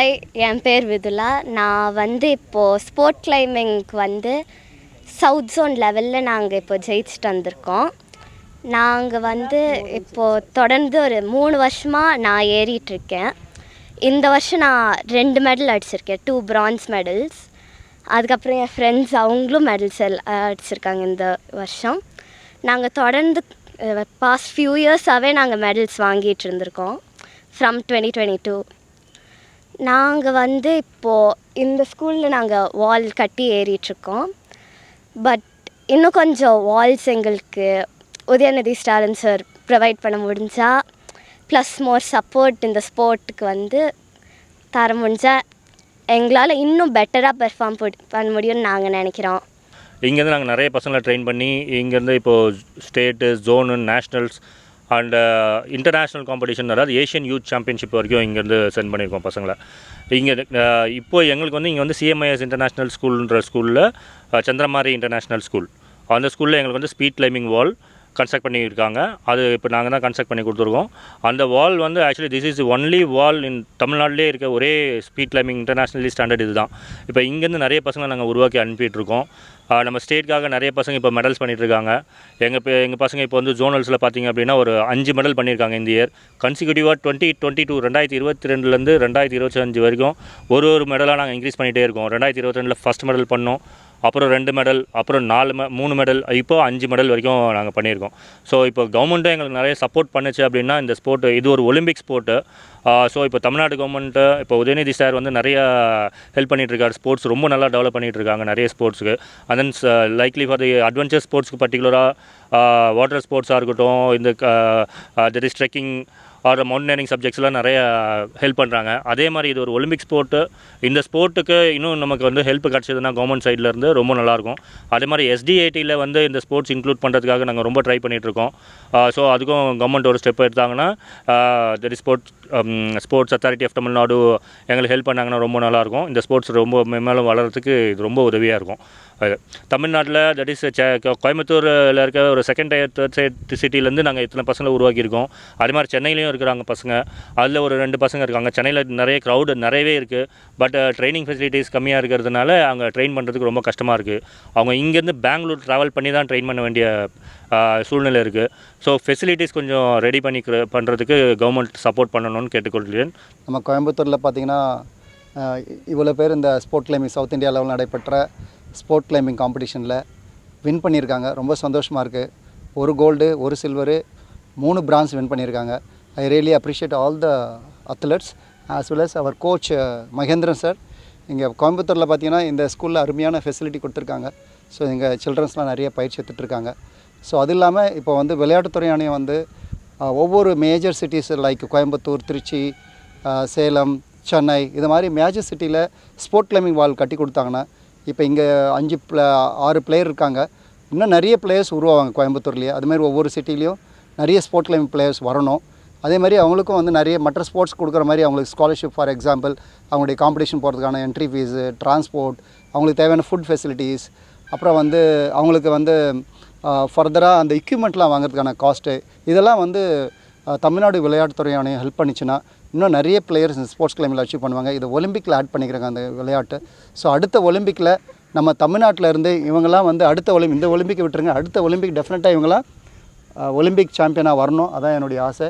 Hi என் பேர் விதுலா நான் வந்து இப்போது ஸ்போர்ட் கிளைம்பிங்க்கு வந்து சவுத் ஜோன் லெவலில் நாங்கள் இப்போ ஜெயிச்சுட்டு வந்திருக்கோம். நாங்கள் வந்து இப்போது தொடர்ந்து ஒரு மூணு வருஷமாக நான் ஏறிட்டுருக்கேன் இந்த வருஷம் நான் ரெண்டு மெடல் அடிச்சிருக்கேன் டூ பிரான்ஸ் மெடல்ஸ் அதுக்கப்புறம் என் ஃப்ரெண்ட்ஸ் அவங்களும் மெடல்ஸ் அடிச்சிருக்காங்க இந்த வருஷம். நாங்கள் தொடர்ந்து பாஸ்ட் ஃபியூ இயர்ஸாகவே நாங்கள் மெடல்ஸ் வாங்கிட்டு இருந்திருக்கோம். ஃப்ரம் டுவெண்ட்டி டுவெண்ட்டி டூ நாங்கள் வந்து இப்போது இந்த ஸ்கூலில் நாங்கள் வால் கட்டி ஏறிட்டுருக்கோம். பட் இன்னும் கொஞ்சம் வால்ஸ் எங்களுக்கு உதயநிதி ஸ்டாலின் சார் ப்ரொவைட் பண்ண முடிஞ்சால் ப்ளஸ் மோர் சப்போர்ட் இந்த ஸ்போர்ட்டுக்கு வந்து தர முடிஞ்சால் எங்களால் இன்னும் பெட்டராக பெர்ஃபார்ம் பண்ண முடியும்னு நாங்கள் நினைக்கிறோம். இங்கேருந்து நாங்கள் நிறைய பசங்களை ட்ரெயின் பண்ணி இங்கேருந்து இப்போது state zone nationals and international competition அதாவது ஏஷியன் யூத் சாம்பியன்ஷிப் வரைக்கும் இங்கேருந்து சென்ட் பண்ணியிருக்கோம் பசங்களை. இங்கே uh, இப்போ எங்களுக்கு வந்து இங்கே வந்து சிஎம்ஐஎஸ் இன்டர்நேஷ்னல் ஸ்கூல்ன்ற ஸ்கூலில் சந்திரமாரி இன்டர்நேஷ்னல் ஸ்கூல் அந்த ஸ்கூலில் எங்களுக்கு வந்து ஸ்பீட் கிளைம்பிங் வால் கன்ஸ்ட்ரக்ட் பண்ணியிருக்காங்க. அது இப்போ நாங்கள் தான் கன்ஸ்ட்ரக்ட் பண்ணி கொடுத்துருக்கோம். அந்த வால் வந்து actually this is only wall in தமிழ்நாட்டிலே இருக்க ஒரே ஸ்பீட் கிளைம்பிங் இன்டர்நேஷ்னலி ஸ்டாண்டர்ட் இது தான் இப்போ இங்கேருந்து நிறைய பசங்களை நாங்கள் உருவாக்கி அனுப்பிட்டுருக்கோம். நம்ம ஸ்டேட்காக நிறைய பசங்க இப்போ மெடல்ஸ் பண்ணிகிட்ருக்காங்க எங்கள் இப்போ எங்கள் பசங்க இப்போ வந்து ஜோனல்ஸில் பார்த்தீங்க அப்படின்னா ஒரு அஞ்சு மெடல் பண்ணியிருக்காங்க இந்த இயர் கன்சிக்யூட்டிவாக டுவெண்ட்டி டுவெண்ட்டி டூ ரெண்டாயிரத்தி இருபத்தி ரெண்டுலேருந்து ரெண்டாயிரத்தி இருபத்தஞ்சு வரைக்கும் ஒரு ஒரு மெடலாக நாங்கள் இன்க்ரீஸ் பண்ணிகிட்டே இருக்கோம். ரெண்டாயிரத்தி இருபத்தி ரெண்டில் ஃபஸ்ட் மெடல் பண்ணோம். அப்புறம் ரெண்டு மெடல் அப்புறம் நாலு மெ மூணு மெடல் இப்போ அஞ்சு மெடல் வரைக்கும் நாங்கள் பண்ணியிருக்கோம். ஸோ இப்போ கவர்மெண்ட்டும் எங்களுக்கு நிறைய சப்போர்ட் பண்ணுச்சு அப்படின்னா இந்த ஸ்போர்ட்டு இது ஒரு ஒலிம்பிக் ஸ்போர்ட்டு ஸோ இப்போ தமிழ்நாடு கவர்மெண்ட்டு இப்போ உதயநிதி சார் வந்து நிறைய ஹெல்ப் பண்ணிட்டு ஸ்போர்ட்ஸ் ரொம்ப நல்லா டெவலப் பண்ணிகிட்டு இருக்காங்க நிறைய ஸ்போர்ட்ஸுக்கு and then likely for the adventure ஸ்போர்ட்ஸ்க்கு பர்டிகுலராக வாட்டர் ஸ்போர்ட்ஸாக இருக்கட்டும் இந்த there is trekking or mountaineering சப்ஜெக்ட்ஸ்லாம் நிறைய ஹெல்ப் பண்ணுறாங்க அதே மாதிரி இது ஒரு ஒலிம்பிக் ஸ்போர்ட்டு இந்த ஸ்போர்ட்டுக்கு இன்னும் நமக்கு வந்து ஹெல்ப் கிடச்சதுன்னா கவர்மெண்ட் சைட்லேருந்து ரொம்ப நல்லாயிருக்கும் அதே மாதிரி எஸ்டிஐடியில் வந்து இந்த ஸ்போர்ட்ஸ் இன்க்ளூட் பண்ணுறதுக்காக நாங்கள் ரொம்ப ட்ரை பண்ணிகிட்ருக்கோம் ஸோ அதுக்கும் கவர்மெண்ட் ஒரு ஸ்டெப் எடுத்தாங்கன்னா there is sports sports authority of Tamil Nadu எங்களுக்கு ஹெல்ப் பண்ணாங்கன்னா ரொம்ப நல்லாயிருக்கும். இந்த ஸ்போர்ட்ஸ் ரொம்ப மேலும் வளர்கிறதுக்கு இது ரொம்ப உதவியாக இருக்கும். அது தமிழ்நாட்டில் தட் இஸ் கோயம்புத்தூரில் இருக்க ஒரு செகண்ட் டயர் தேர்ட் சைட் சிட்டிலேருந்து நாங்கள் இத்தனை பசங்களை உருவாக்கியிருக்கோம். அதே மாதிரி சென்னையிலையும் இருக்கிறாங்க பசங்க. அதில் ஒரு ரெண்டு பசங்க இருக்காங்க. சென்னையில் நிறைய க்ரௌடு நிறையவே இருக்குது பட் ட்ரைனிங் ஃபெசிலிட்டிஸ் கம்மியாக இருக்கிறதுனால அங்கே ட்ரெயின் பண்ணுறதுக்கு ரொம்ப கஷ்டமாக இருக்குது அவங்க இங்கேருந்து பெங்களூர் ட்ராவல் பண்ணி தான் ட்ரெயின் பண்ண வேண்டிய சூழ்நிலை இருக்குது ஸோ ஃபெசிலிட்டிஸ் கொஞ்சம் ரெடி பண்ணி பண்ணுறதுக்கு கவர்மெண்ட் சப்போர்ட் பண்ணணும்னு கேட்டுக்கொள்கிறேன். நம்ம கோயம்புத்தூரில் பார்த்தீங்கன்னா இவ்வளோ பேர் இந்த ஸ்போர்ட் கிளைம்பிங் சவுத் இந்தியா லெவலில் நடைபெற்ற ஸ்போர்ட் கிளைம்பிங் காம்படிஷனில் வின் பண்ணியிருக்காங்க. ரொம்ப சந்தோஷமாக இருக்குது ஒரு கோல்டு ஒரு சில்வரு மூணு பிரான்ஸ் வின் பண்ணியிருக்காங்க. I really appreciate all the athletes as well as our coach Mahendran sir இங்கே கோயம்புத்தூரில் பார்த்தீங்கன்னா இந்த ஸ்கூலில் அருமையான ஃபெசிலிட்டி கொடுத்துருக்காங்க. ஸோ எங்கள் சில்ட்ரன்ஸ்லாம் நிறைய பயிற்சி எடுத்துகிட்ருக்காங்க ஸோ அது இல்லாமல் இப்போ வந்து விளையாட்டுத்துறை ஆணையம் வந்து ஒவ்வொரு major cities like Coimbatore Trichy Salem Chennai இது மாதிரி மேஜர் சிட்டியில் ஸ்போர்ட் கிளைமிங் வால் கட்டி கொடுத்தாங்கன்னா இப்போ இங்கே அஞ்சு பிள ஆறு பிளேயர் இருக்காங்க. இன்னும் நிறைய பிளேயர்ஸ் உருவாவாங்க கோயம்புத்தூர்லேயே. அதுமாதிரி ஒவ்வொரு சிட்டிலையும் நிறைய ஸ்போர்ட் கிளைமிங் பிளேயர்ஸ் வரணும். அதே மாதிரி அவங்களுக்கும் வந்து நிறைய மற்ற ஸ்போர்ட்ஸ் கொடுக்குற மாதிரி அவங்களுக்கு ஸ்காலர்ஷிப் ஃபார் எக்ஸாம்பிள் அவங்களுடைய காம்படிஷன் போகிறதுக்கான என்ட்ரி ஃபீஸு டிரான்ஸ்போர்ட் அவங்களுக்கு தேவையான ஃபுட் ஃபெசிலிட்டிஸ் அப்புறம் வந்து அவங்களுக்கு வந்து ஃபர்தராக அந்த எக்யூப்மெண்ட்லாம் வாங்குறதுக்கான காஸ்ட்டு இதெல்லாம் வந்து தமிழ்நாடு விளையாட்டுத்துறை ஆணையம் ஹெல்ப் பண்ணிச்சுன்னா இன்னும் நிறைய பிளேயர்ஸ் இந்த ஸ்போர்ட்ஸ் கிளைமில் அச்சீவ் பண்ணுவாங்க. இது ஒலிம்பிக்கில் ஆட் பண்ணிக்கிறாங்க அந்த விளையாட்டு. ஸோ அடுத்த ஒலிம்பிக்கில் நம்ம தமிழ்நாட்டில் இருந்து இவங்கெல்லாம் வந்து அடுத்த ஒலிம்பிக் இந்த ஒலிம்பிக்கை விட்டுருங்க. அடுத்த ஒலிம்பிக் டெஃபினட்டாக இவங்களாம் ஒலிம்பிக் சாம்பியனாக வரணும். அதான் என்னுடைய ஆசை.